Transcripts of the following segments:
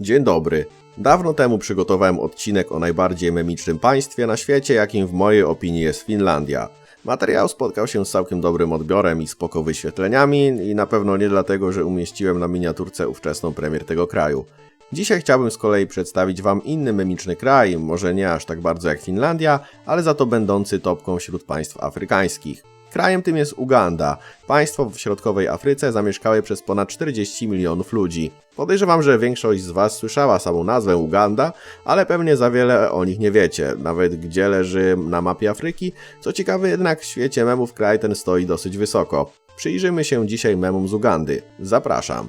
Dzień dobry. Dawno temu przygotowałem odcinek o najbardziej memicznym państwie na świecie, jakim w mojej opinii jest Finlandia. Materiał spotkał się z całkiem dobrym odbiorem i spoko wyświetleniami i na pewno nie dlatego, że umieściłem na miniaturce ówczesną premier tego kraju. Dzisiaj chciałbym z kolei przedstawić Wam inny memiczny kraj, może nie aż tak bardzo jak Finlandia, ale za to będący topką wśród państw afrykańskich. Krajem tym jest Uganda, państwo w środkowej Afryce zamieszkałe przez ponad 40 milionów ludzi. Podejrzewam, że większość z Was słyszała samą nazwę Uganda, ale pewnie za wiele o nich nie wiecie, nawet gdzie leży na mapie Afryki. Co ciekawe jednak w świecie memów kraj ten stoi dosyć wysoko. Przyjrzymy się dzisiaj memom z Ugandy. Zapraszam.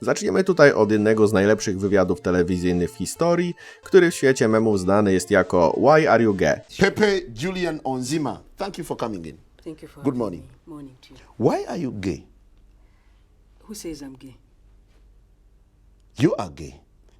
Zaczniemy tutaj od jednego z najlepszych wywiadów telewizyjnych w historii, który w świecie memów znany jest jako Why are you gay? Pepe Julian Onzima, thank you for coming in. Thank you for Good morning. me. Morning to you. Why are you gay? Who says I'm gay? You are gay.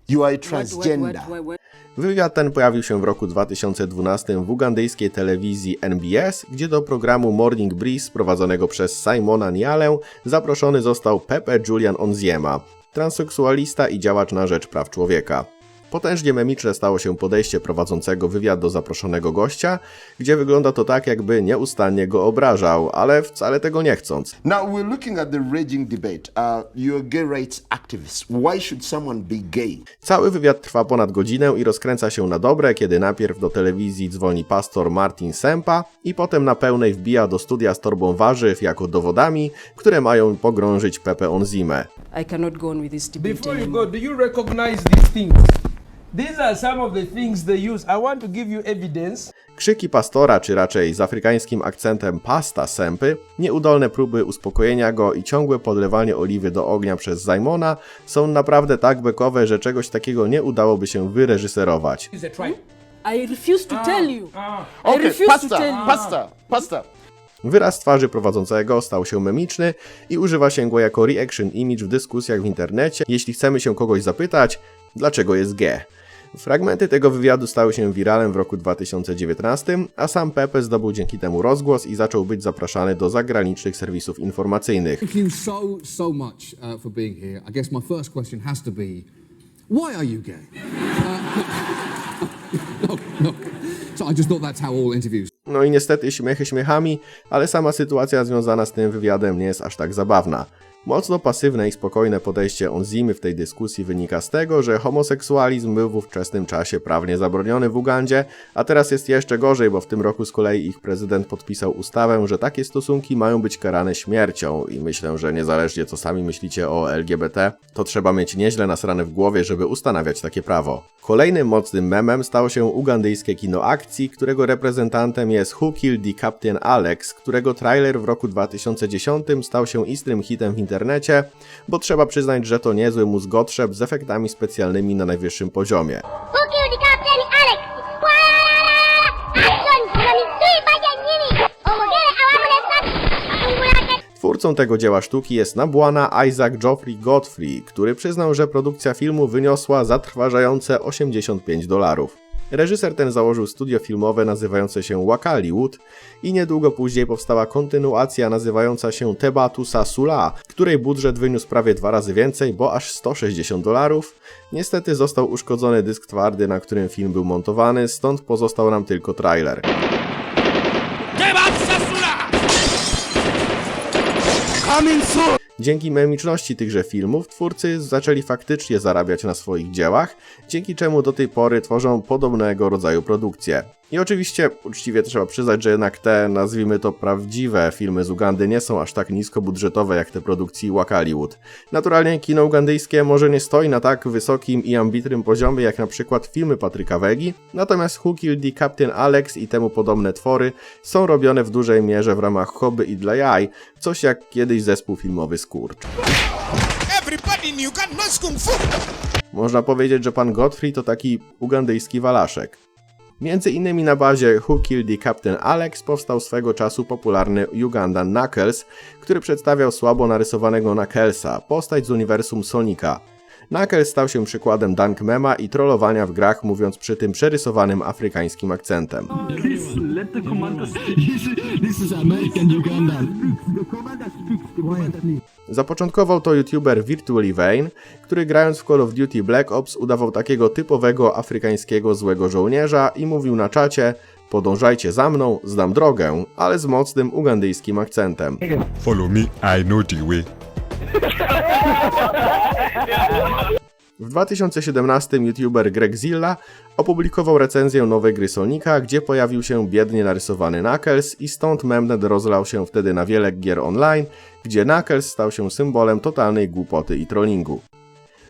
You are a What- what- transgender. what- what- what- Wywiad ten pojawił się w roku 2012 w ugandyjskiej telewizji NBS, gdzie do programu Morning Breeze prowadzonego przez Simona Nialę zaproszony został Pepe Julian Onziema, transseksualista i działacz na rzecz praw człowieka. Potężnie memiczne stało się podejście prowadzącego wywiad do zaproszonego gościa, gdzie wygląda to tak, jakby nieustannie go obrażał, ale wcale tego nie chcąc. Now we're looking at the raging debate. Uh, you're a gay rights activist. Why should someone be gay? Cały wywiad trwa ponad godzinę i rozkręca się na dobre, kiedy najpierw do telewizji dzwoni pastor Martin Sempa i potem na pełnej wbija do studia z torbą warzyw jako dowodami, które mają pogrążyć Pepe Onzimę. I cannot go on with this debate Before you go, do you recognize these things? These are some of the things they use. I want to give you evidence. Krzyki pastora, czy raczej z afrykańskim akcentem pasta Sempy, nieudolne próby uspokojenia go i ciągłe podlewanie oliwy do ognia przez Simona są naprawdę tak bekowe, że czegoś takiego nie udałoby się wyreżyserować. Is a tribe. I refuse to tell you. I Okay, refuse to pastor, tell you. pastor, pastor. Wyraz twarzy prowadzącego stał się memiczny i używa się go jako reaction image w dyskusjach w internecie, jeśli chcemy się kogoś zapytać, dlaczego jest G. Fragmenty tego wywiadu stały się wiralem w roku 2019, a sam Pepe zdobył dzięki temu rozgłos i zaczął być zapraszany do zagranicznych serwisów informacyjnych. Thank you so, so much uh, for being here. I guess my first question has to be why are you gay? Uh, no, no. So I just thought that's how all interviews No i niestety śmiechy śmiechami, ale sama sytuacja związana z tym wywiadem nie jest aż tak zabawna. Mocno pasywne i spokojne podejście Onzimy w tej dyskusji wynika z tego, że homoseksualizm był w ówczesnym czasie prawnie zabroniony w Ugandzie, a teraz jest jeszcze gorzej, bo w tym roku z kolei ich prezydent podpisał ustawę, że takie stosunki mają być karane śmiercią i myślę, że niezależnie co sami myślicie o LGBT, to trzeba mieć nieźle nasrane w głowie, żeby ustanawiać takie prawo. Kolejnym mocnym memem stało się ugandyjskie kino akcji, którego reprezentantem jest Who Killed the Captain Alex, którego trailer w roku 2010 stał się istnym hitem w internecie, bo trzeba przyznać, że to niezły mózgotrzeb z efektami specjalnymi na najwyższym poziomie. Twórcą tego dzieła sztuki jest nabłana Isaac Geoffrey Godfrey, który przyznał, że produkcja filmu wyniosła zatrważające 85 dolarów. Reżyser ten założył studio filmowe nazywające się Wakaliwood i niedługo później powstała kontynuacja nazywająca się Tebatu Sasula, której budżet wyniósł prawie dwa razy więcej, bo aż 160 dolarów. Niestety został uszkodzony dysk twardy, na którym film był montowany, stąd pozostał nam tylko trailer. Dzięki memiczności tychże filmów twórcy zaczęli faktycznie zarabiać na swoich dziełach, dzięki czemu do tej pory tworzą podobnego rodzaju produkcje. I oczywiście uczciwie trzeba przyznać, że jednak te, nazwijmy to prawdziwe filmy z Ugandy nie są aż tak niskobudżetowe jak te produkcji Wakaliwood. Naturalnie kino ugandyjskie może nie stoi na tak wysokim i ambitnym poziomie jak na przykład filmy Patryka Wegi, natomiast Who Killed the Captain Alex i temu podobne twory są robione w dużej mierze w ramach hobby i dla jaj, coś jak kiedyś zespół filmowy Skurcz. Można powiedzieć, że pan Godfrey to taki ugandyjski walaszek. Między innymi na bazie Who Killed the Captain Alex powstał swego czasu popularny Ugandan Knuckles, który przedstawiał słabo narysowanego Knucklesa, postać z uniwersum Sonika. Knuckles stał się przykładem dank mema i trollowania w grach, mówiąc przy tym przerysowanym afrykańskim akcentem. Zapoczątkował to youtuber Virtually Vane, który grając w Call of Duty Black Ops udawał takiego typowego afrykańskiego złego żołnierza i mówił na czacie Podążajcie za mną, znam drogę, ale z mocnym ugandyjskim akcentem. Follow me, I know the way. W 2017 youtuber Greg Zilla opublikował recenzję nowej gry Sonika, gdzie pojawił się biednie narysowany Knuckles i stąd memnet rozlał się wtedy na wiele gier online, gdzie Knuckles stał się symbolem totalnej głupoty i trollingu.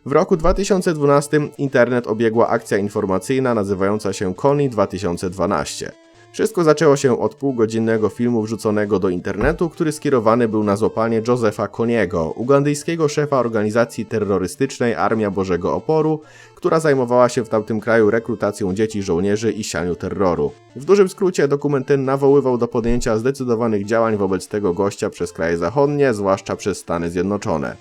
W roku 2012 internet obiegła akcja informacyjna nazywająca się Koni 2012. Wszystko zaczęło się od półgodzinnego filmu wrzuconego do internetu, który skierowany był na złapanie Josepha Koniego, ugandyjskiego szefa organizacji terrorystycznej Armia Bożego Oporu, która zajmowała się w tamtym kraju rekrutacją dzieci żołnierzy i sianiu terroru. W dużym skrócie dokument ten nawoływał do podjęcia zdecydowanych działań wobec tego gościa przez kraje zachodnie, zwłaszcza przez Stany Zjednoczone.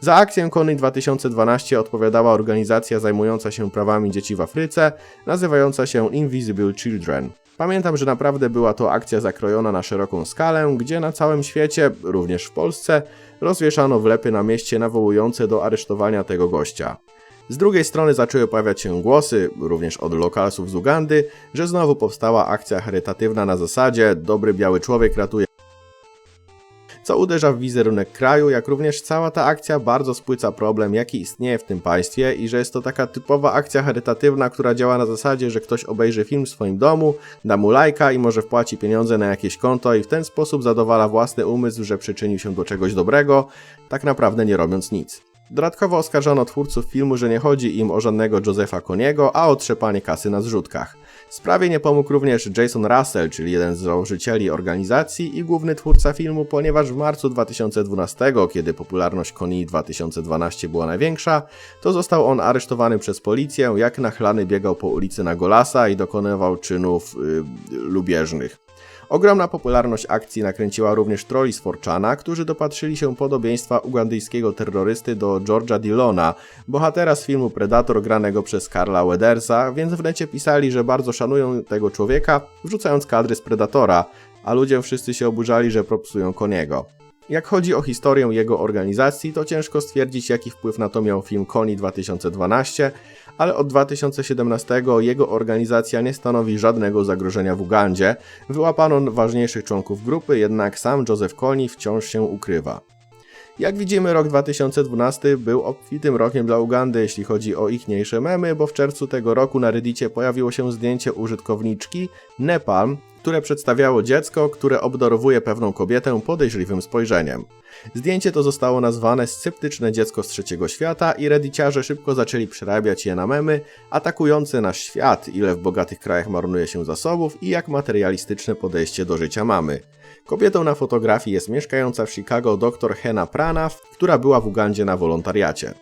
Za akcję Kony 2012 odpowiadała organizacja zajmująca się prawami dzieci w Afryce, nazywająca się Invisible Children. Pamiętam, że naprawdę była to akcja zakrojona na szeroką skalę, gdzie na całym świecie, również w Polsce, rozwieszano wlepy na mieście nawołujące do aresztowania tego gościa. Z drugiej strony zaczęły pojawiać się głosy, również od lokalsów z Ugandy, że znowu powstała akcja charytatywna na zasadzie dobry biały człowiek ratuje co uderza w wizerunek kraju, jak również cała ta akcja bardzo spłyca problem, jaki istnieje w tym państwie i że jest to taka typowa akcja charytatywna, która działa na zasadzie, że ktoś obejrzy film w swoim domu, da mu lajka i może wpłaci pieniądze na jakieś konto i w ten sposób zadowala własny umysł, że przyczynił się do czegoś dobrego, tak naprawdę nie robiąc nic. Dodatkowo oskarżono twórców filmu, że nie chodzi im o żadnego Josepha Koniego, a o trzepanie kasy na zrzutkach. Sprawie nie pomógł również Jason Russell, czyli jeden z założycieli organizacji i główny twórca filmu, ponieważ w marcu 2012, kiedy popularność Koni 2012 była największa, to został on aresztowany przez policję, jak nachlany biegał po ulicy na Golasa i dokonywał czynów yy, lubieżnych. Ogromna popularność akcji nakręciła również troli z Forczana, którzy dopatrzyli się podobieństwa ugandyjskiego terrorysty do George'a Dillona, bohatera z filmu Predator granego przez Karla Wedersa, więc w necie pisali, że bardzo szanują tego człowieka, wrzucając kadry z Predatora, a ludzie wszyscy się oburzali, że propsują Koniego. Jak chodzi o historię jego organizacji, to ciężko stwierdzić, jaki wpływ na to miał film Koni 2012, ale od 2017 jego organizacja nie stanowi żadnego zagrożenia w Ugandzie. Wyłapano ważniejszych członków grupy, jednak sam Joseph Kony wciąż się ukrywa. Jak widzimy, rok 2012 był obfitym rokiem dla Ugandy, jeśli chodzi o ichniejsze memy, bo w czerwcu tego roku na Reddicie pojawiło się zdjęcie użytkowniczki Nepal, które przedstawiało dziecko, które obdarowuje pewną kobietę podejrzliwym spojrzeniem. Zdjęcie to zostało nazwane sceptyczne dziecko z trzeciego świata i reddiciarze szybko zaczęli przerabiać je na memy, atakujące nasz świat, ile w bogatych krajach marnuje się zasobów i jak materialistyczne podejście do życia mamy. Kobietą na fotografii jest mieszkająca w Chicago dr Hena Pranav, która była w Ugandzie na wolontariacie.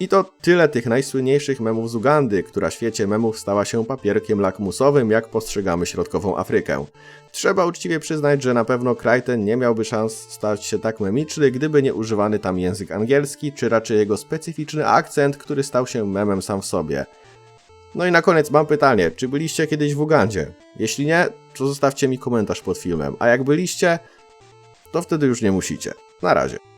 I to tyle tych najsłynniejszych memów z Ugandy, która w świecie memów stała się papierkiem lakmusowym, jak postrzegamy środkową Afrykę. Trzeba uczciwie przyznać, że na pewno kraj ten nie miałby szans stać się tak memiczny, gdyby nie używany tam język angielski, czy raczej jego specyficzny akcent, który stał się memem sam w sobie. No i na koniec mam pytanie, czy byliście kiedyś w Ugandzie? Jeśli nie, to zostawcie mi komentarz pod filmem, a jak byliście, to wtedy już nie musicie. Na razie.